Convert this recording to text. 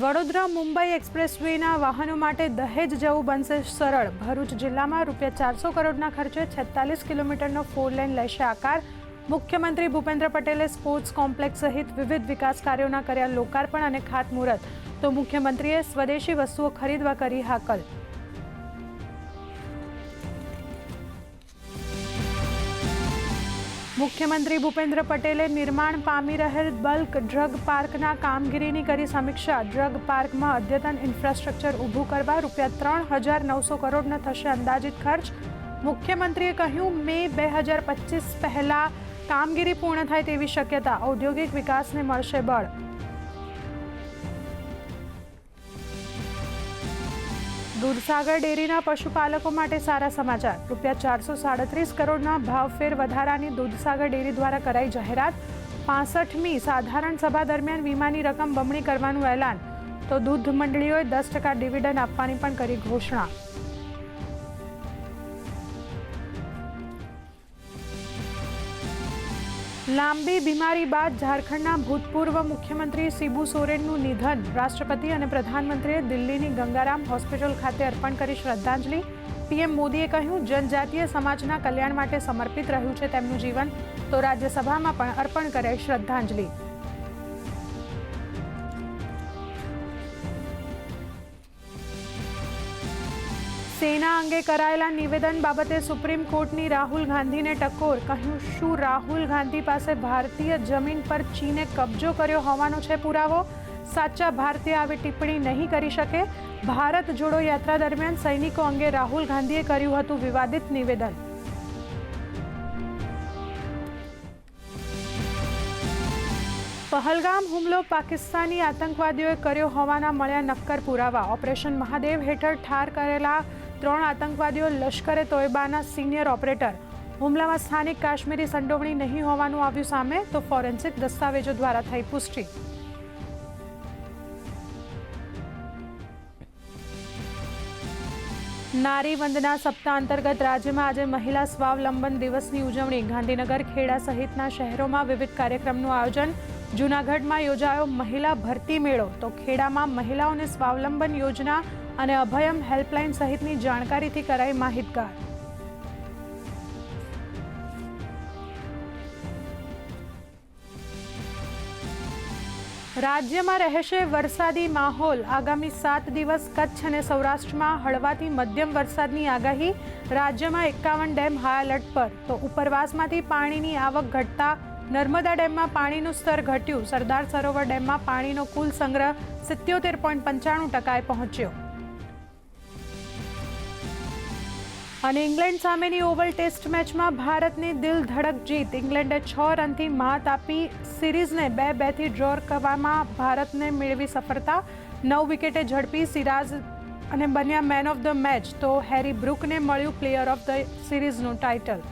Vadodara Mumbai express વેના વાહનો માટે દહેજ જવું બનશે સરળ. ભરૂચ જિલ્લામાં રૂપિયા ચારસો કરોડના ખર્ચે છેતાલીસ કિલોમીટરનો ફોર લેન લેશે આકાર. મુખ્યમંત્રી ભૂપેન્દ્ર પટેલે સ્પોર્ટ્સ કોમ્પ્લેક્સ સહિત વિવિધ વિકાસ કાર્યોના કર્યા લોકાર્પણ અને ખાતમુહૂર્ત. તો મુખ્યમંત્રીએ સ્વદેશી વસ્તુઓ ખરીદવા કરી હાકલ. મુખ્યમંત્રી ભૂપેન્દ્ર પટેલે નિર્માણ પામી રહેલ બલ્ક ડ્રગ પાર્કના કામગીરીની કરી સમીક્ષા. ડ્રગ પાર્કમાં અદ્યતન ઇન્ફ્રાસ્ટ્રક્ચર ઊભું કરવા રૂપિયા ત્રણ હજાર નવસો કરોડનો થશે અંદાજિત ખર્ચ. મુખ્યમંત્રીએ કહ્યું, મે બે હજાર પચીસ પહેલાં કામગીરી પૂર્ણ થાય તેવી શક્યતા. ઔદ્યોગિક વિકાસને મળશે બળ. દૂધસાગર ડેરીના પશુપાલકો માટે સારા સમાચાર. રૂપિયા ચારસો સાડત્રીસ કરોડના ભાવફેર વધારાની દૂધસાગર ડેરી દ્વારા કરાઈ જાહેરાત. પાસઠમી સાધારણ સભા દરમિયાન વીમાની રકમ બમણી કરવાનું એલાન. તો દૂધ મંડળીઓએ દસ ટકા ડિવિડન્ડ આપવાની પણ કરી ઘોષણા. લાંબી બીમારી બાદ ઝારખંડના ભૂતપૂર્વ મુખ્યમંત્રી શિબુ સોરેનનું નિધન. રાષ્ટ્રપતિ અને પ્રધાનમંત્રીએ દિલ્હીની ગંગારામ હોસ્પિટલ ખાતે અર્પણ કરી શ્રદ્ધાંજલિ. પીએમ મોદીએ કહ્યું, જનજાતીય સમાજના કલ્યાણ માટે સમર્પિત રહ્યું છે તેમનું જીવન. તો રાજ્યસભામાં પણ અર્પણ કરાઈ શ્રદ્ધાંજલિ. સેના અંગે કરાયેલા નિવેદન બાબતે સુપ્રીમ કોર્ટની રાહુલ ગાંધીને ટકોર. કહ્યું, શું રાહુલ ગાંધી પાસે ભારતીય જમીન પર ચીને કબજો કર્યો હોવાનો છે પુરાવો? સાચા ભારતીય આવી ટિપ્પણી નહીં કરી શકે? ભારત જોડો યાત્રા દરમિયાન સૈનિકો અંગે રાહુલ ગાંધીએ કર્યું હતું વિવાદિત નિવેદન. પહલગામ હુમલો પાકિસ્તાની આતંકવાદીઓએ કર્યો હોવાના મળ્યા નક્કર પુરાવા. ઓપરેશન મહાદેવ હેઠળ ઠાર કરેલા ત્રણ આતંકવાદીઓ લશ્કરે તોયબાના સિનિયર ઓપરેટર. હુમલામાં સ્થાનિક કાશ્મીરી સંડોવણી નહીં હોવાનું આવ્યું સામે, તો ફોરેન્સિક દસ્તાવેજો દ્વારા થઈ પુષ્ટિ. નારી વંદના સપ્તાહ અંતર્ગત રાજ્યમાં આજે મહિલા સ્વાવલંબન દિવસની ઉજવણી. ગાંધીનગર, ખેડા સહિતના શહેરોમાં વિવિધ કાર્યક્રમનું આયોજન. જૂનાગઢમાં યોજાયો મહિલા ભરતી મેળો. તો ખેડામાં મહિલાઓને સ્વાવલંબન યોજના અને અભયમ હેલ્પલાઇન સહિતની જાણકારીથી કરાઈ માહિતગાર. રાજ્યમાં રહેશે વરસાદી માહોલ. આગામી સાત દિવસ કચ્છ અને સૌરાષ્ટ્રમાં હળવાથી મધ્યમ વરસાદની આગાહી. રાજ્યમાં એકાવન ડેમ હાઈ એલર્ટ પર. તો ઉપરવાસમાંથી પાણીની આવક ઘટતા નર્મદા ડેમમાં પાણીનું સ્તર ઘટ્યું. સરદાર સરોવર ડેમમાં પાણીનો કુલ સંગ્રહ સિત્યોતેર પોઈન્ટ પંચાણું ટકાએ પહોંચ્યો. અને ઇંગ્લેન્ડ સામેની ઓવલ ટેસ્ટ મેચમાં ભારતની દિલ ધડક જીત. ઇંગ્લેન્ડે છ રનથી માત આપી સિરીઝને બે બેથી ડ્રો કરવામાં ભારતને મેળવી સફળતા. નવ વિકેટે ઝડપી સિરાજ અને બન્યા મેન ઓફ ધ મેચ તો હેરી બ્રુકને મળ્યું પ્લેયર ઓફ ધ સિરીઝનું ટાઇટલ